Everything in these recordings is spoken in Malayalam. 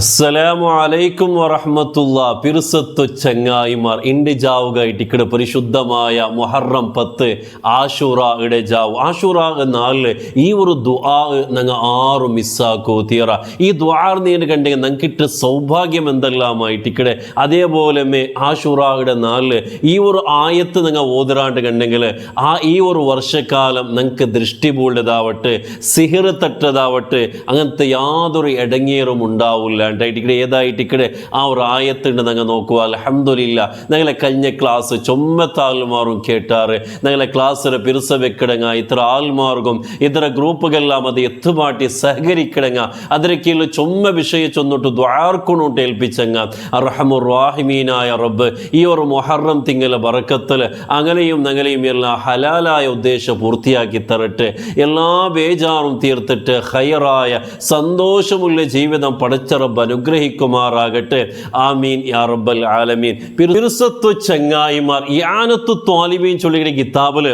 അസ്സലാമു അലൈക്കും വറഹ്മത്തുള്ള. പിറുസത്തു ചങ്ങായിമാർ ഇണ്ട് ജാവുകായിട്ട് ഇക്കടെ പരിശുദ്ധമായ മൊഹറം പത്ത് ആഷുറ ഇടെ ജാവ്. ആഷുറ നാളിൽ ഈ ഒരു ദുആ ഞങ്ങൾ ആറ് മിസ്സാക്കോ തീറ. ഈ ദുആർ നീ കണ്ടെങ്കിൽ ഞങ്ങൾക്കിട്ട് സൗഭാഗ്യം എന്തെല്ലാമായി ടിക്കട് അതേപോലെ മേ ആഷുറയുടെ നാളിൽ ഈ ഒരു ആയത്ത് നിങ്ങൾ ഓതിരാണ്ട് കണ്ടെങ്കിൽ ആ ഈ ഒരു വർഷക്കാലം ഞങ്ങൾക്ക് ദൃഷ്ടി സിഹിർ തട്ടതാവട്ടെ അങ്ങനത്തെ യാതൊരു ഇടങ്ങേറും ഉണ്ടാവില്ല ഇട്ടിക്കടെ ഏതായിട്ട് ഇക്കടെ ആ ഒരു ആയത്തുണ്ട് ഞങ്ങൾ നോക്കുക. അലഹമില്ല ഞങ്ങളെ കഴിഞ്ഞ ക്ലാസ് ചൊമ്മത്ത ആൾമാറും കേട്ടാറ് ക്ലാസ്സിലെ പിരിസ വെക്കിടങ്ങ ഇത്ര ആൾമാർഗും ഇത്ര ഗ്രൂപ്പുകളെല്ലാം അത് എത്തുമാട്ടി സഹകരിക്കിടങ്ങ. അതിരക്കീഴിൽ കീഴിൽ ചൊമ്മ വിഷയ ദ്വാർക്കുണോട്ട് ഏൽപ്പിച്ചങ്ങ. അറഹമുറാഹിമീനായ റബ്ബ് ഈ ഒരു മൊഹറം തിങ്ങല ബറക്കത്തിൽ അങ്ങനെയും ഞങ്ങളെയും എല്ലാം ഹലാലായ ഉദ്ദേശം പൂർത്തിയാക്കി തരട്ടെ. എല്ലാ ബേജാറും തീർത്തിട്ട് ഹയറായ സന്തോഷമുള്ള ജീവിതം പടച്ച റബ്ബ് അനുഗ്രഹിക്കുമാറാകട്ടെ. ആമീൻ യാ റബ്ബൽ ആലമീൻ. പിറുസത്വ ചങ്ങായിമാർ യാനത്തു ത്വാലിമീൻ ചൊല്ലിയുടെ കിതാബിൽ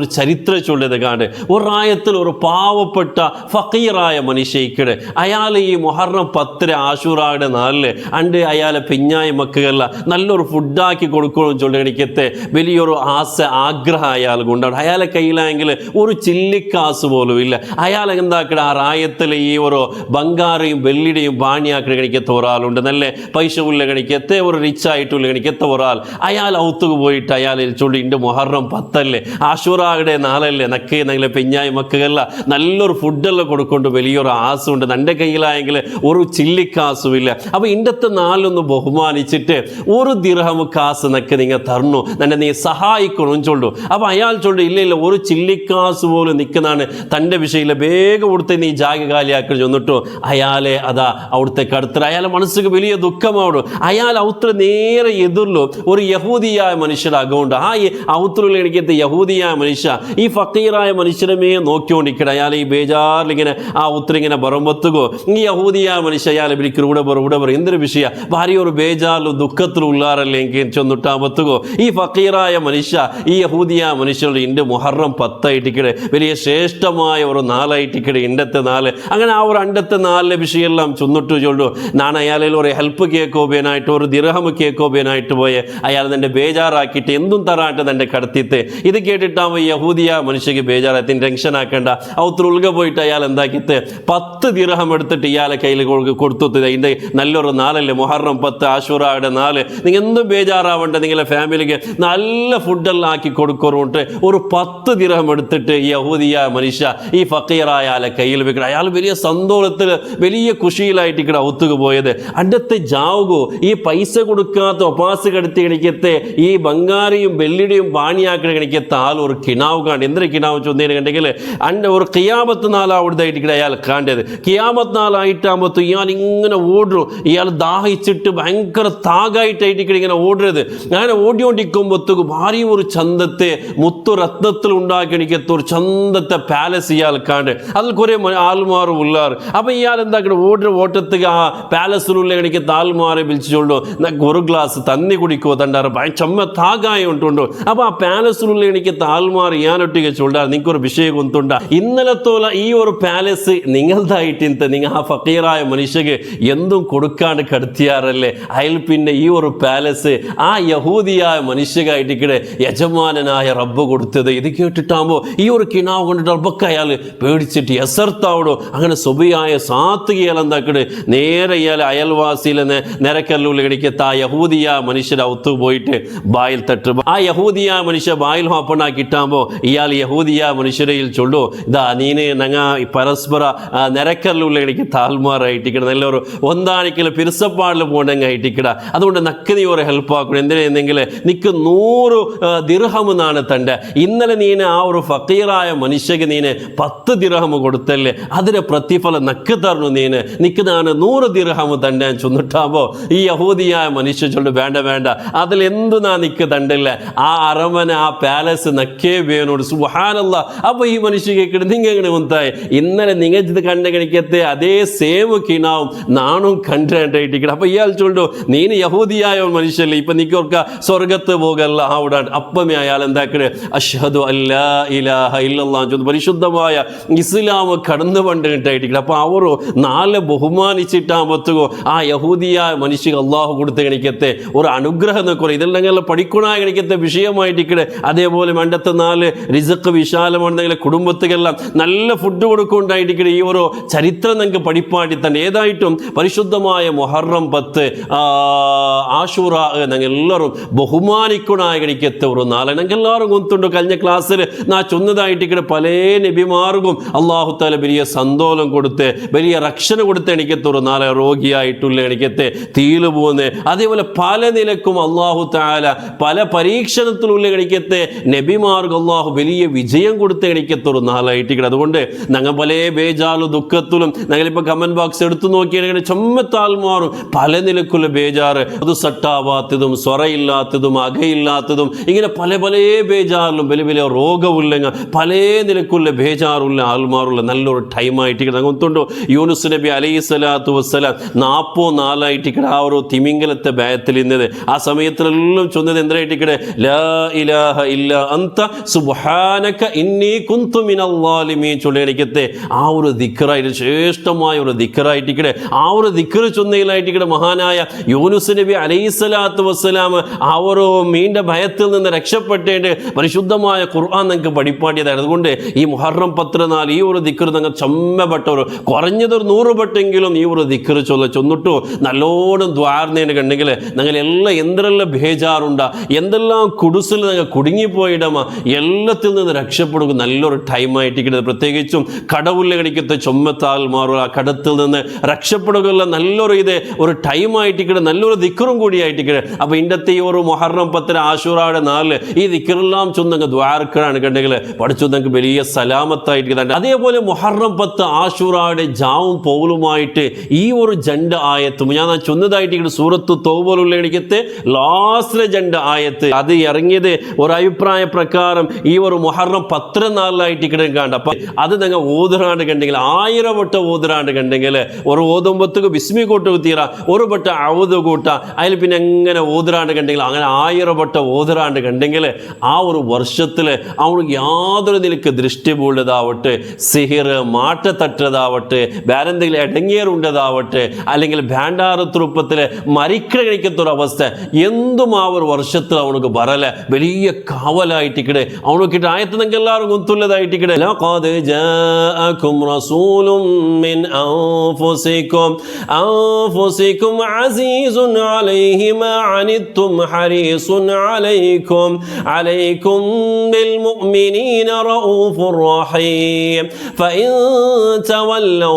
ഒരു ചരിത്ര ചൊല്ലിയത് കാണ്ട് ഒരായത്തിൽ ഒരു പാവപ്പെട്ട ഫക്കീറായ മനുഷ്യക്കട് അയാൾ ഈ മൊഹറം പത്തര ആശൂറായുടെ നാലിൽ അണ്ട് അയാളെ പിഞ്ഞായ മക്കുകളില നല്ലൊരു ഫുഡാക്കി കൊടുക്കണം ചൊല്ലിക്കത്തെ വലിയൊരു ആസ ആഗ്രഹം അയാൾ കൊണ്ടാണ്. അയാളെ കയ്യിലാണെങ്കിൽ ഒരു ചില്ലിക്കാസ് പോലും ഇല്ല അയാൾ എന്താക്കട ആ റായത്തിൽ ഈ ഒരു ബംഗാറയും വെള്ളിയുടെയും ബാണിയാക്കി കണിക്കത്ത ഒരാളുണ്ട്. നല്ല പൈസ ഉള്ള കണിക്കത്തെ ഒരു റിച്ച് ആയിട്ടുള്ള കണിക്കത്ത ഒരാൾ. അയാൾ ഔത്തുക്ക് പോയിട്ട് അയാൾ ചൊല്ലി ഇന്റെ മൊഹറം പത്തല്ലേ? ആശുറാകടെ നാളല്ലേ? നക്കേ നല്ല പെഞ്ഞായി മക്കുകല്ല നല്ലൊരു ഫുഡെല്ലാം കൊടുക്കൊണ്ട് വലിയൊരു ആസുണ്ട്. എന്റെ കയ്യിലായെങ്കിൽ ഒരു ചില്ലിക്കാസും ഇല്ല അപ്പോൾ ഇണ്ടത്തെ നാലൊന്ന് ബഹുമാനിച്ചിട്ട് ഒരു ദിർഹം കാസ് നക്ക് നിങ്ങൾ തരണു തന്നെ നീ സഹായിക്കണം ചൊല്ലു. അപ്പോൾ അയാൾ ചൊല്ലു ഇല്ല ഇല്ല ഒരു ചില്ലിക്കാസ് പോലും നിൽക്കുന്നതാണ് തന്റെ വിഷയിലെ വേഗം കൊടുത്ത് നീ ജാഗ കാലിയാക്കി ചെന്നിട്ടു. അയാളെ അതാ അവിടുത്തെ കടുത്തർ അയാളെ മനസ്സിക്ക് വലിയ ദുഃഖമാവും അയാൾ ഔത്ര നേരെ എതിർലു ഒരു യഹൂദിയായ മനുഷ്യരാകൊണ്ട് ആ ഔത്രയിൽ എനിക്കത്തെ യഹൂദിയായ മനുഷ്യ ഈ ഫക്കീറായ മനുഷ്യരമേ നോക്കിക്കൊണ്ടിരിക്കണം. അയാൾ ഈ ബേജാറിൽ ഇങ്ങനെ ആ ഉത്തരം ഇങ്ങനെ പറമ്പത്തുകോ? ഈ യഹൂദിയായ മനുഷ്യ അയാൾ ഇവർക്ക് ഇവിടെ പറ ഇവിടെ പറ. എന്തൊരു വിഷയ? ഭാര്യ ഒരു ബേജാറിലും ദുഃഖത്തിലും ഉള്ളാറല്ലേ എനിക്ക് ചെന്നിട്ടാമ്പത്തുകോ ഈ ഫക്കീറായ മനുഷ്യ ഈ യഹൂദിയായ മനുഷ്യരുടെ ഇന്റെ മുഹറം പത്തായിട്ടിക്കടെ വലിയ ശ്രേഷ്ഠമായ ഒരു നാളായിട്ടിക്കടെ ഇണ്ടത്തെ നാല് അങ്ങനെ ആ ഒരു അണ്ടത്തെ നാലിലെ വിഷയമെല്ലാം ചെന്നിട്ട് ചൊല്ലു. ഞാൻ അയാളിൽ ഒരു ഹെൽപ്പ് കേക്കോബേനായിട്ട് ഒരു ദിർഹം കേക്കോബേനായിട്ട് പോയി അയാൾ തന്നെ ബേജാറാക്കിയിട്ട് എന്തും തറാട്ട് തന്റെ കടത്തിത്ത് ഇത് കേട്ടിട്ടാകുമ്പോൾ യഹൂദിയ മനുഷ്യക്ക് ബേജാറായി. ടെൻഷൻ ആക്കേണ്ട. ഔത്ര ഉൾക പോയിട്ട് അയാൾ എന്താക്കിത്ത് പത്ത് ദിർഹം എടുത്തിട്ട് ഇയാളെ കയ്യിൽ കൊടുത്തു. അതിന്റെ നല്ലൊരു നാളല്ലേ? മൊഹറം പത്ത് ആശുറായുടെ നാല്. നിങ്ങൾ എന്തും ബേജാറാവണ്ട. നിങ്ങളെ ഫാമിലിക്ക് നല്ല ഫുഡെല്ലാം ആക്കി കൊടുക്കുറുണ്ട്. ഒരു പത്ത് ദിർഹം എടുത്തിട്ട് യഹൂദിയ മനുഷ്യ ഈ ഫക്കീറായ ആളെ കയ്യിൽ വെക്കണം. അയാൾ വലിയ സന്തോഷത്തിൽ വലിയ കുഷിയിലായിട്ട് ഇവിടെ പുറത്തേക്ക് പോയത്. അടുത്ത് ജാവുകോ ഈ പൈസ കൊടുക്കാത്ത ഒപ്പാസ് കടുത്ത് കണിക്കത്തെ ഈ ബംഗാരിയും വെള്ളിയുടെയും വാണിയാക്കി കണിക്കത്തെ ആൾ ഒരു കിണാവ് കാണ്ട് എന്തൊരു കിണാവ് ചൊന്നേനെ കണ്ടെങ്കിൽ അന്റെ ഒരു കിയാമത്ത് നാളാവിടുതായിട്ട് അയാൾ കാണ്ടത്. കിയാമത്ത് നാളായിട്ടാകുമ്പോൾ ഇയാൾ ഇങ്ങനെ ഓടും ഇയാൾ ദാഹിച്ചിട്ട് ഭയങ്കര താകായിട്ടായിട്ട് ഇങ്ങനെ ഓടരുത്. അങ്ങനെ ഓടിയോണ്ടിക്കുമ്പോഴത്തേക്ക് ഭാര്യയും ഒരു ചന്തത്തെ മുത്തുരത്നത്തിൽ ഉണ്ടാക്കിണിക്കത്ത് ഒരു ചന്തത്തെ പാലസ് ഇയാൾ കാണ്ട്. അതിൽ കുറേ ആൾമാർ ഉള്ളാർ. അപ്പം ഇയാൾ എന്താക്കണം ഓടുന്ന ഓട്ടത്തേക്ക് ആ ಪ್ಯಾಲೇಸಲ್ಲೇ ತಾಲ್ ಮಾರಿ നക്കു ഒരു ഗ്ലാസ് గ్లాస్ తన్ని కుడికోదంటారు ചമ്മ താകായി ഉണ്ടോ അപ്പോൾ ആ പാലസിനുള്ളിൽ എനിക്ക് താൽമാറിയാനൊട്ടിക ചൂണ്ടാണ് നിങ്ങൾക്കൊരു വിഷയം കൊന്തുണ്ട ഇന്നലത്തോല ഈ ഒരു പാലസ് നിങ്ങളതായിട്ട് നിങ്ങൾ ആ ഫക്കീറായ മനുഷ്യക്ക് എന്തും കൊടുക്കാണ്ട് കടത്തിയാറല്ലേ? അയൽ പിന്നെ ഈ ഒരു പാലസ് ആ യഹൂദിയായ മനുഷ്യകായിട്ടിക്കടെ യജമാനനായ റബ്ബ് കൊടുത്തത്. ഇത് കേട്ടിട്ടാകുമ്പോൾ ഈ ഒരു കിണാവ് കൊണ്ടിട്ട് റബ്ബൊക്കെ അയാൾ പേടിച്ചിട്ട് എസർത്താവണോ അങ്ങനെ സുബിയായ സാത്തുകയാൽ എന്താക്കട് നേരെ ഇയാൾ നിന്ന് നിരക്കല്ലുള്ളിൽ കിടക്കത്ത ആ യഹൂദിയ മനുഷ്യരെ ഒത്തു പോയിട്ട് ബായിൽ തട്ട്. ആ യഹൂദിയ മനുഷ്യ ബായിൽ കിട്ടാമ്പോൾ ഇയാൾ യഹൂദിയ മനുഷ്യരയിൽ ചൊല്ലു. ഇതാ നീന് ഞങ്ങ പരസ്പര നിരക്കല്ലൂരിൽ എനിക്ക് താൽമാറായിട്ടിക്കണം. നല്ലൊരു ഒന്നാണിക്കൽ പിരിസപ്പാടിൽ പോകണമെങ്കിൽ ആയിട്ടിക്കട അതുകൊണ്ട് നക്ക് നീ ഒരു ഹെൽപ്പ് ആക്കണം എന്തിനെന്നെങ്കിൽ നിക്ക് നൂറ് ദിർഹം എന്നാണ് തന്റെ. ഇന്നലെ നീന് ആ ഒരു ഫക്കീറായ മനുഷ്യക്ക് നീന് പത്ത് ദിർഹം കൊടുത്തല്ലേ? അതിന് പ്രതിഫലം നക്ക് തരണു നീന്. നിക്ക് നൂറ് ദിർഹം തന്നെ ചെന്നിട്ടാകുമ്പോൾ ഈ യഹൂദിയായ മനുഷ്യ ചൊല്ലു വേണ്ട വേണ്ട. അതിൽ എന്തു നാ നിൽക്ക് തണ്ടില്ല? ആ അരമന ആ പാലസ് നക്കേ വേനോട് സുഹാനല്ല അപ്പോൾ ഈ മനുഷ്യ കേൾക്കണത് നിങ്ങൾ എങ്ങനെ മുന്തായി? ഇന്നലെ നിങ്ങൾ ഇത് കണ്ട കണിക്കത്തെ അതേ സേവ് കിണാവും നാണും കണ്ടായിട്ടിരിക്കണം അപ്പോൾ ഇയാൾ ചൊല്ലു നീന് യഹൂദിയായ മനുഷ്യല്ലേ? ഇപ്പം നിൽക്കോർക്ക സ്വർഗത്ത് പോകല്ല അവിടാണ്. അപ്പമേ അയാൾ എന്താക്കണേ? അഷ്ഹദു അല്ലാ ഇലാഹ ഇല്ലല്ലാ ചൊല്ല് പരിശുദ്ധമായ ഇസ്ലാം കടന്നു പണ്ടിട്ടായിട്ടിരിക്കണം അപ്പോൾ അവർ നാല് ബഹുമാനിച്ചിട്ട് ഇരുന്നൂറ്റാമ്പത്തുകോ ആ യഹൂദിയ മനുഷ്യക്ക് അള്ളാഹു കൊടുത്ത് കണിക്കത്തെ ഒരു അനുഗ്രഹം നിൽക്കണം ഇതെല്ലാം പഠിക്കണ കണിക്കത്തെ വിഷയമായിട്ടിക്കട് അതേപോലെ മണ്ടത്തെ നാല് റിസക്ക് വിശാലമാണെന്നെങ്കിൽ കുടുംബത്തുകെല്ലാം നല്ല ഫുഡ് കൊടുക്കൊണ്ടായിട്ടിക്കട് ഈ ഓരോ ചരിത്രം നിങ്ങൾക്ക് പഠിപ്പാടി തന്നെ ഏതായിട്ടും പരിശുദ്ധമായ മൊഹറം പത്ത് ആഷൂറ ഞങ്ങളെല്ലാവരും ബഹുമാനിക്കണായ കണിക്കത്തെ ഒരു നാളെ ഞങ്ങളെല്ലാവരും കൊത്തുണ്ട് കഴിഞ്ഞ ക്ലാസ്സിൽ നാ ചൊന്നതായിട്ടിക്കടെ പല നബിമാർക്കും അള്ളാഹുത്താല വലിയ സന്തോഷം കൊടുത്ത് വലിയ റക്ഷണ കൊടുത്ത് എനിക്കത്തൊരു നാളെ നാളെ രോഗിയായിട്ടുള്ള എണിക്കത്തെ തീൽ പോകുന്നത് അതേപോലെ പല നിലക്കും അള്ളാഹു താല പല പരീക്ഷണത്തിലുള്ള എണിക്കത്തെ നബിമാർക്ക് അള്ളാഹു വലിയ വിജയം കൊടുത്ത് എണിക്കത്തൊരു നാളായിട്ട് അതുകൊണ്ട് ഞങ്ങൾ പല ബേജാറും ദുഃഖത്തിലും ഞങ്ങളിപ്പോൾ കമന്റ് ബോക്സ് എടുത്തു നോക്കിയാണെങ്കിൽ ചുമത്താൽ മാറും പല നിലക്കുള്ള ബേജാറ്. അത് സട്ടാവാത്തതും സ്വറയില്ലാത്തതും അകയില്ലാത്തതും ഇങ്ങനെ പല പല ബേജാറിലും വലിയ വലിയ രോഗമില്ലെങ്കിൽ പല നിലക്കുള്ള ബേജാറുള്ള ആൾമാറുള്ള നല്ലൊരു ടൈമായിട്ട് അങ്ങോട്ടുണ്ടോ യൂനുസ് നബി അലൈഹി സ്വലാത്തു വസ്സലാം നാപ്പോ നാലായിട്ട് ഇവിടെ ആ ഒരു തിമിംഗലത്തെ ബായത്തിൽ ഇന്നത്. ആ സമയത്തിലെല്ലാം ചൊന്നത് എന്തായിട്ട് ഇവിടെ ലാ ഇലാഹ ഇല്ല അന്ത സുബ്ഹാനക ഇന്നി കുന്തു മിനൽ ളാലിമീൻ ചൊല്ലിക്കത്തെ ആ ഒരു ദിക്കറായിട്ട് ശ്രേഷ്ഠമായ ഒരു ദിക്റായിട്ട് ഇവിടെ ആ ഒരു ദിക്റ് ചൊന്നയിലായിട്ട് ഇവിടെ മഹാനായ യൂനുസ് നബി അലൈഹി സ്വലാത്തു വസ്സലാം ആ ഒരു മീന്റെ ഭയത്തിൽ നിന്ന് രക്ഷപ്പെട്ടേണ്ട. പരിശുദ്ധമായ ഖുർആൻ നിങ്ങൾക്ക് പഠിപ്പാട്ടിയതാണ് അതുകൊണ്ട് ഈ മുഹറം പത്രനാൾ ഈ ഒരു ദിക്കർ നിങ്ങൾ ചമ്മപ്പെട്ടവർ കുറഞ്ഞതൊരു നൂറ് പെട്ടെങ്കിലും ഈ ഒരു ദിക്കർ ചൊല്ല ചൊന്നിട്ടു നല്ലോണം ദ്വാർന്നേന് കണ്ടെങ്കിൽ ഞങ്ങൾ എല്ലാം എന്തെല്ലാം ഭേജാറുണ്ട എന്തെല്ലാം കുടുസിൽ നിങ്ങൾ കുടുങ്ങിപ്പോയിടമ എല്ലാത്തിൽ നിന്ന് രക്ഷപ്പെടുക. നല്ലൊരു ടൈമായിട്ടിരിക്കുന്നത് പ്രത്യേകിച്ചും കടവുള്ള കണിക്കത്തെ ചുമത്താൽ മാറുക. ആ കടത്തിൽ നിന്ന് രക്ഷപ്പെടുകയുള്ള നല്ലൊരു ഇത്. ഒരു ടൈമായിട്ടിരിക്കുന്നത് നല്ലൊരു ദിക്കറും കൂടിയായിട്ടിരിക്കുന്നത് അപ്പോൾ ഇന്നത്തെ ഈ ഒരു മൊഹറം പത്തിന് ആശുറാടെ നാല് ഈ ദിക്കറെല്ലാം ചൊന്നങ്ങ് ദ്വാരക്കാണ് കണ്ടെങ്കിൽ പഠിച്ചു നിങ്ങൾക്ക് വലിയ സലാമത്തായിട്ട് അതേപോലെ മൊഹറം പത്ത് ആശുറാടെ ജാവും പൗലുമായിട്ട് ഈ ഒരു ജണ്ട് ആയത്തും. ഞാൻ ആ ചൊന്നതായിട്ട് ഇവിടെ സൂറത്ത് തോപോലുള്ള എനിക്കത്തെ ലാസ്റ്റിലെ ജണ്ട് ആയത്ത്. അത് ഇറങ്ങിയത് ഒരു അഭിപ്രായ പ്രകാരം ഈ ഒരു മൊഹറം പത്ര നാളിലായിട്ട് ഇവിടെ കണ്ട. അപ്പൊ അത് നിങ്ങൾ ഓതുറാണ്ട് കണ്ടെങ്കിൽ ആയിരം വട്ടം ഓതുറാണ്ട് കണ്ടെങ്കിൽ ഒരു ഓതുമ്പത്തേക്ക് ബിസ്മി കൂട്ട് കുത്തിയറ ഒരു വട്ട അവത് കൂട്ട അതിൽ പിന്നെ എങ്ങനെ ഓതുറാണ്ട് കണ്ടെങ്കിൽ അങ്ങനെ ആയിരം വട്ടം ഓതുറാണ്ട് കണ്ടെങ്കിൽ ആ ഒരു വർഷത്തിൽ അവൾക്ക് യാതൊരു നിലയ്ക്ക് ദൃഷ്ടി പോലുള്ളതാവട്ടെ സിഹിർ മാറ്റത്തട്ടതാവട്ടെ വേറെന്തെങ്കിലും വേറെന്തെങ്കിലും ആവട്ടെ. അല്ലെങ്കിൽ ഭ്ಯಾಂಡಾರು തുറുപ്പത്തിൽ മരിക്കഴിക്കത്തൊരു അവസ്ഥ എന്തും ആ ഒരു വർഷത്തിൽ അവനക്ക് വരല വലിയ കാവലായിട്ടിക്കട് അവനക്കിട്ട് ആയത്ത് നിങ്ങൾക്ക് എല്ലാവരും ഗുത്തുള്ളതായിട്ടിക്കട് ലഖദ് ജാഅകും റസൂലും മിൻ അൻഫുസികും അൻഫുസികും അസീസുൻ അലൈഹി മാ അനിത്തും ഹരീസുൻ അലൈക്കും. അലൈക്കും ബിൽ മുഅ്മിനീന റഊഫുർ റഹീം. തവല്ലൗ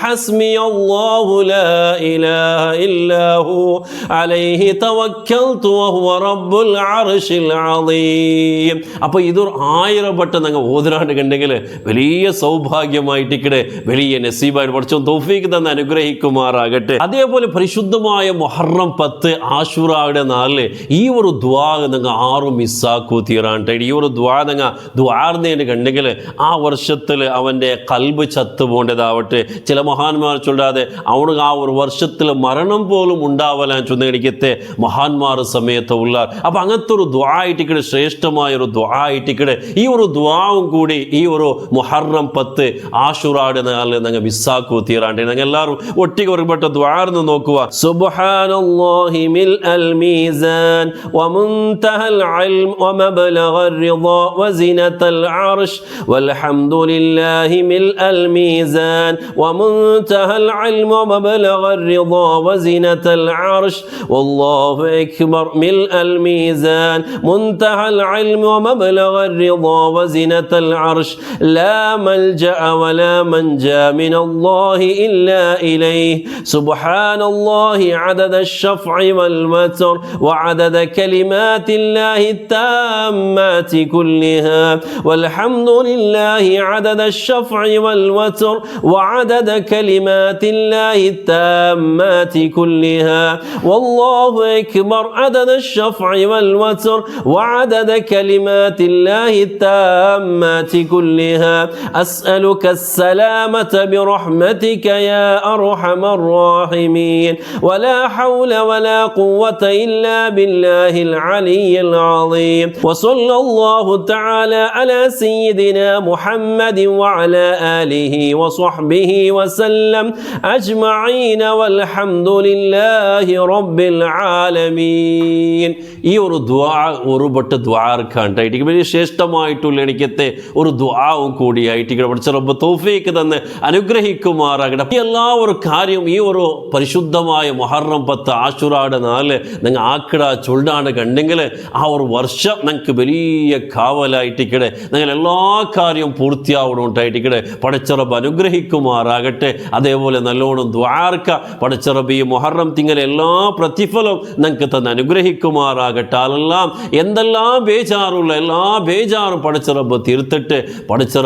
ഹസ്മി الله لا إله إلا هو عليه توكلت وهو رب العرش العظيم അപ്പോൾ ഇതൊരു ആയിരം വട്ടം നിങ്ങൾ ഓതിരാണ്ട് കണ്ടെങ്കിൽ വലിയ സൗഭാഗ്യമായിട്ടിക്കടെ വലിയ നസീബായിട്ട് പഠിച്ചോ തോഫീക്ക് തന്നെ അനുഗ്രഹിക്കുമാറാകട്ടെ അതേപോലെ പരിശുദ്ധമായ മൊഹറം പത്ത് ആഷുറായുടെ നാളില് ഈ ഒരു ദ്വാ നിങ്ങൾ ആറും മിസ്സാക്കൂ തീരാണ്ട് ഈ ഒരു ദ്വാ നിങ്ങൾ ദ്വാർന്നതിന് കണ്ടെങ്കിൽ ആ വർഷത്തിൽ അവൻ്റെ കൽബ് ചത്തു പോകേണ്ടതാവട്ടെ ചില മഹാന്മാർ ചൊല്ലാതെ അവർക്ക് ആ ഒരു വർഷത്തിൽ മരണം പോലും ഉണ്ടാവലാൻ ചൊന്നിക്കത്തെ മഹാന്മാർ സമയത്ത് ഉള്ള അപ്പം അങ്ങനത്തെ ഒരു ദ്വാ ആയിട്ടിക്കടെ ശ്രേഷ്ഠമായ ഒരു ദ്വാ ആയിട്ടിക്കടെ ഈ ഒരു ദ്വാവും കൂടി ഈ ഒരു മുഹറം പത്ത് ആഷുറാടെ നാളിൽ നിങ്ങൾ മിസ്സാക്കൂ തീരാണ്ട് നിങ്ങൾ എല്ലാവരും ഒട്ടിക്ക് ഒരുപെട്ട ദ്വാർന്ന് നോക്കുക സുബ്ഹാനല്ലാഹി മിൽ അൽ മീസാൻ ومنتهى العلم ومبلغ الرضا وزنة العرش والحمد لله ملء الميزان ومنتهى العلم ومبلغ الرضا وزنة العرش. والله أكبر ملء الميزان. منتهى العلم ومبلغ الرضا وزنة العرش. لا ملجأ ولا منجأ من الله إلا إليه. سبحان الله عدد الشفع والوتر وعدد كلمات الله التامات كلها. والحمد لله عدد الشفع والوتر وعدد كلمات الله التامات كلها. والله أكبر. عدد الشفع والوتر وعدد كلمات الله التامات كلها. أسألك السلامة برحمتك يا أرحم الراحمين. ولا حول ولا قوة إلا بالله العلي العظيم. وصلى الله تعالى على سيدنا محمد وعلى آله وصحبه وسلم. അജ്മഈന വൽഹംദുലില്ലാഹി റബ്ബിൽ ആലമീൻ. ഈ ഒരു ദ്വാ ഒരുപെട്ട് ദ്വാർക്കാണ്ട് ഇട്ടിക്ക് വലിയ ശ്രേഷ്ഠമായിട്ടുള്ള എനിക്കത്തെ ഒരു ദ്വാവും കൂടിയായിട്ട് പഠിച്ച റബ്ബ് തോഫീക്ക് തന്നെ അനുഗ്രഹിക്കുമാറാകട്ടെ. ഈ എല്ലാ ഒരു കാര്യം ഈ ഒരു പരിശുദ്ധമായ മൊഹറം പത്ത് ആശുറാട് നാല് നിങ്ങൾ ആക്കിട ചൊല്ലാണ്ട് കണ്ടെങ്കിൽ ആ ഒരു വർഷം നിങ്ങൾക്ക് വലിയ കാവലായിട്ടിക്കടെ നിങ്ങൾ എല്ലാ കാര്യവും പൂർത്തിയാവണം ഉണ്ടായിട്ടിക്കടെ പഠിച്ചറബ് അനുഗ്രഹിക്കുമാറാകട്ടെ. അതേപോലെ നല്ല നല്ലോണം ദ്വാർക്ക പടച്ചറബ് മൊഹറം തിങ്ങൽ എല്ലാ പ്രതിഫലവും നിങ്ങൾക്ക് തന്നെ അനുഗ്രഹിക്കുമാറാകട്ടെ. അതെല്ലാം എന്തെല്ലാം ബേജാറുള്ള എല്ലാ ബേജാറും പടച്ചിറബ് തീർത്തിട്ട്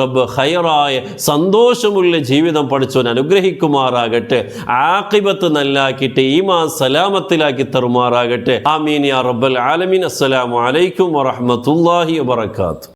റബ്ബ് ഹയറായ സന്തോഷമുള്ള ജീവിതം പഠിച്ചവൻ അനുഗ്രഹിക്കുമാറാകട്ടെ. ആക്കിബത്ത് നല്ലാക്കിയിട്ട് ഈമാ സലാമത്തിലാക്കി തരുമാറാകട്ടെ. ആമീൻ യാ റബ്ബൽ ആലമീൻ. അസ്സലാമു അലൈക്കും വറഹ്മത്തുള്ളാഹി വബറകാതുഹു.